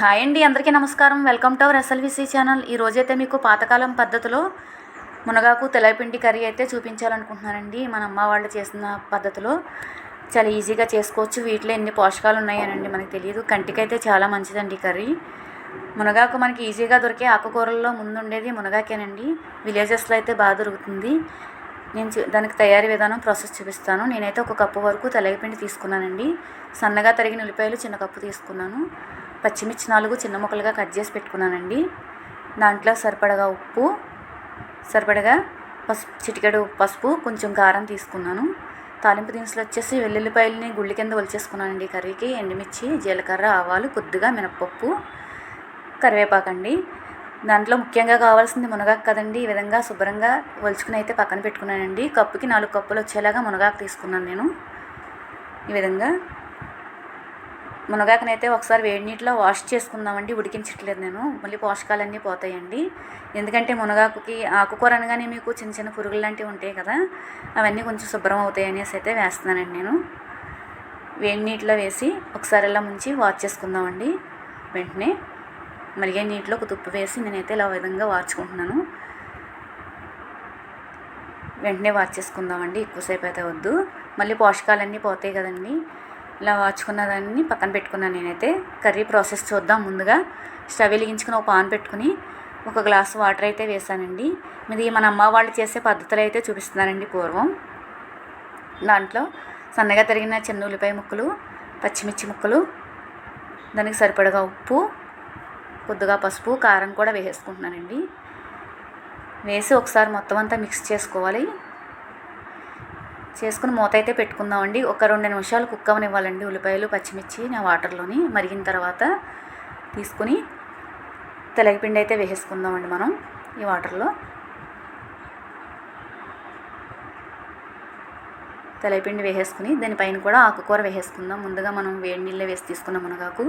Hi అండి అందరికీ నమస్కారం. Welcome to our SLVC channel. ఈ రోజైతే మీకు పాతకాలం పద్ధతిలో మునగాకు తెలపిండి కర్రీ అయితే చూపించాలనుకుంటున్నానండి. మన అమ్మ వాళ్ళు చేసిన పద్ధతిలో చాలా ఈజీగా చేసుకోవచ్చు. వీటిలో ఎన్ని పోషకాలు ఉన్నాయనండి మనకు తెలియదు కంటికైతే చాలా మంచిదండి కర్రీ. మునగాకు మనకి ఈజీగా దొరికే ఆకుకూరల్లో ముందుండేది మునగాకేనండి. విలేజెస్లో అయితే బాగా దొరుకుతుంది. నేను దానికి తయారీ విధానం ప్రాసెస్ చూపిస్తాను. నేనైతే ఒక కప్పు వరకు తెలగపిండి తీసుకున్నానండి. సన్నగా తరిగిన ఉల్లిపాయలు చిన్న కప్పు తీసుకున్నాను. పచ్చిమిర్చి నాలుగు చిన్న ముక్కలుగా కట్ చేసి పెట్టుకున్నానండి. దాంట్లో సరిపడగా ఉప్పు సరిపడగా పసుపు చిటికెడు పసుపు కొంచెం కారం తీసుకున్నాను. తాలింపు దినుసులు వచ్చేసి వెల్లుల్లిపాయలని గుళ్ళి కింద ఒలిచేసుకున్నానండి కర్రీకి ఎండుమిర్చి జీలకర్ర ఆవాలు కొద్దిగా మినపప్పు కరివేపాకండి. దాంట్లో ముఖ్యంగా కావాల్సింది మునగాకు కదండి. ఈ విధంగా శుభ్రంగా ఒలుచుకుని అయితే పక్కన పెట్టుకున్నానండి. కప్పుకి నాలుగు కప్పులు వచ్చేలాగా మునగాకు తీసుకున్నాను నేను. ఈ విధంగా మునగాకునైతే ఒకసారి వేడి నీటిలో వాష్ చేసుకుందామండి ఉడికించట్లేదు నేను. మళ్ళీ పోషకాలన్నీ పోతాయండి. ఎందుకంటే మునగాకుకి ఆకుకూర అనగానే మీకు చిన్న చిన్న పురుగులు లాంటివి ఉంటాయి కదా అవన్నీ కొంచెం శుభ్రం అవుతాయి అనేసి అయితే వేస్తున్నానండి నేను. వేడి నీటిలో వేసి ఒకసారి ఇలా ముంచి వాష్ చేసుకుందామండి. వెంటనే మరిగే నీటిలో ఒక తుప్పు వేసి నేనైతే ఇలా విధంగా వార్చుకుంటున్నాను. వెంటనే వాచ్ చేసుకుందామండి ఎక్కువసేపు అయితే వద్దు. మళ్ళీ పోషకాలన్నీ పోతాయి కదండి. ఇలా వాచుకున్న దాన్ని పక్కన పెట్టుకున్నాను నేనైతే. కర్రీ ప్రాసెస్ చూద్దాం ముందుగా. స్టవ్ వెలిగించుకుని ఒక పాన్ పెట్టుకుని ఒక గ్లాస్ వాటర్ అయితే వేసానండి. మీది మన అమ్మ వాళ్ళు చేసే పద్ధతులు అయితే చూపిస్తున్నానండి పూర్వం. దాంట్లో సన్నగా తరిగిన చిన్న ఉల్లిపాయ ముక్కలు పచ్చిమిర్చి ముక్కలు దానికి సరిపడగా ఉప్పు కొద్దిగా పసుపు కారం కూడా వేసేసుకుంటున్నానండి. వేసి ఒకసారి మొత్తం అంతా మిక్స్ చేసుకోవాలి. చేసుకుని మూత అయితే పెట్టుకుందామండి. ఒక రెండు నిమిషాలు కుక్ అవనివ్వాలండి ఉల్లిపాయలు పచ్చిమిర్చి నా వాటర్లోని మరిగిన తర్వాత తీసుకుని తెలగపిండి అయితే వేసేసుకుందామండి మనం ఈ వాటర్లో. తెలగపిండి వేసేసుకుని దానిపైన కూడా ఆకుకూర వేసేసుకుందాం. ముందుగా మనం వేడి నీళ్ళే వేసి తీసుకున్నాం మునగాకు.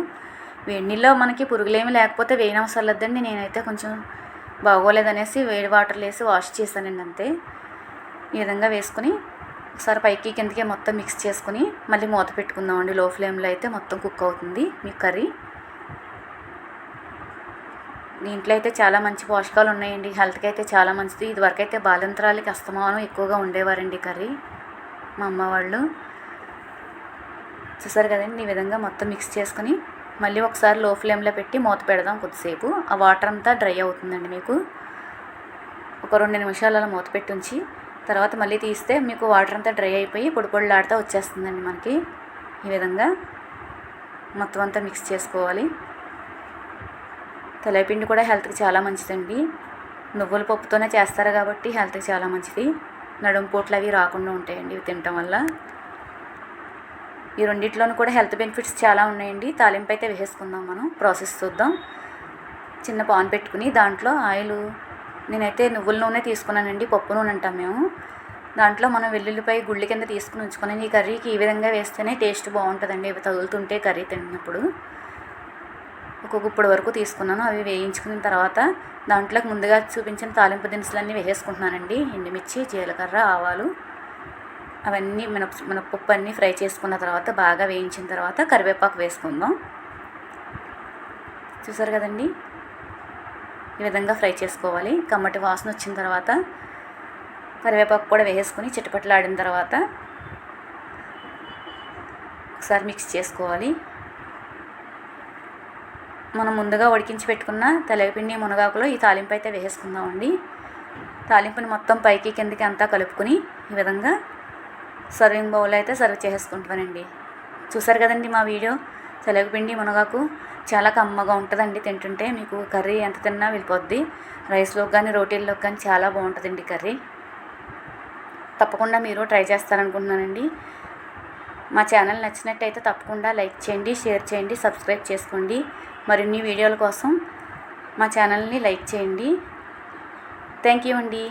వేడి నీళ్ళలో మనకి పురుగులేమి లేకపోతే వేయనవసరం లేదండి నేనైతే కొంచెం బాగోలేదనేసి వేడి వాటర్లో వేసి వాష్ చేశానండి అంతే. ఈ విధంగా వేసుకుని ఒకసారి పైకి కిందకి మొత్తం మిక్స్ చేసుకుని మళ్ళీ మూత పెట్టుకుందామండి. లో ఫ్లేమ్లో అయితే మొత్తం కుక్ అవుతుంది మీ కర్రీ. దీంట్లో అయితే చాలా మంచి పోషకాలు ఉన్నాయండి. హెల్త్కి అయితే చాలా మంచిది. ఇదివరకు అయితే బాలింతరాలకి అస్తమానం ఎక్కువగా ఉండేవారండి కర్రీ. మా అమ్మ వాళ్ళు చూసారు కదండి ఈ విధంగా మొత్తం మిక్స్ చేసుకుని మళ్ళీ ఒకసారి లో ఫ్లేమ్లో పెట్టి మూత పెడదాం కొద్దిసేపు. ఆ వాటర్ అంతా డ్రై అవుతుందండి మీకు. ఒక రెండు నిమిషాలు అలా మూత పెట్టి ఉంచి తర్వాత మళ్ళీ తీస్తే మీకు వాటర్ అంతా డ్రై అయిపోయి పొడి పొడిలాడుతూ వచ్చేస్తుందండి మనకి. ఈ విధంగా మొత్తం అంతా మిక్స్ చేసుకోవాలి. తెలపిండి కూడా హెల్త్కి చాలా మంచిదండి. నువ్వుల పప్పుతోనే చేస్తారు కాబట్టి హెల్త్కి చాలా మంచిది. నడుము పోట్లు అవి రాకుండా ఉంటాయండి ఇవి తినటం వల్ల. ఈ రెండిట్లోనూ కూడా హెల్త్ బెనిఫిట్స్ చాలా ఉన్నాయండి. తాలింపు అయితే వేసేసుకుందాం మనం. ప్రాసెస్ చూద్దాం. చిన్న పాన్ పెట్టుకుని దాంట్లో ఆయిల్ నేనైతే నువ్వుల నూనె తీసుకున్నానండి పప్పు నూనె అంటాం మేము. దాంట్లో మనం వెల్లుల్లిపాయ గుళ్ళు కింద తీసుకుని ఉంచుకుని ఈ కర్రీకి ఈ విధంగా వేస్తేనే టేస్ట్ బాగుంటుందండి. ఇవి తగులుతుంటే కర్రీ తిన్నప్పుడు. ఒక ఇప్పుడు వరకు తీసుకున్నాను అవి వేయించుకున్న తర్వాత దాంట్లోకి ముందుగా చూపించిన తాలింపు దినుసులన్నీ వేసేసుకుంటున్నానండి. ఎండుమిర్చి జీలకర్ర ఆవాలు అవన్నీ మినప మినపప్పు అన్నీ ఫ్రై చేసుకున్న తర్వాత బాగా వేయించిన తర్వాత కరివేపాకు వేసుకుందాం. చూసారు కదండి? ఈ విధంగా ఫ్రై చేసుకోవాలి. కమ్మటి వాసన వచ్చిన తర్వాత కరివేపాకు కూడా వేసేసుకొని చిటపట్లాడిన తర్వాత ఒకసారి మిక్స్ చేసుకోవాలి. మనం ముందుగా ఉడికించి పెట్టుకున్న తెలగపిండి మునగాకులో ఈ తాలింపు అయితే వేసేసుకుందామండి. తాలింపుని మొత్తం పైకి కిందకి అంతా కలుపుకొని ఈ విధంగా సర్వింగ్ బౌల్ అయితే సర్వ్ చేసుకుంటానండి చూసారు కదండి మా వీడియో? తెలగపిండి మునగాకు చాలా కమ్మగా ఉంటుందండి తింటుంటే. మీకు కర్రీ ఎంత తిన్నా వెళ్ళిపోద్ది. రైస్లోకి కానీ రోటీల్లోకి కానీ చాలా బాగుంటుందండి కర్రీ. తప్పకుండా మీరు ట్రై చేస్తారనుకుంటున్నానండి. మా ఛానల్ నచ్చినట్టయితే తప్పకుండా లైక్ చేయండి షేర్ చేయండి సబ్స్క్రైబ్ చేసుకోండి. మరిన్ని వీడియోల కోసం మా ఛానల్ని లైక్ చేయండి. థ్యాంక్ యూ అండి.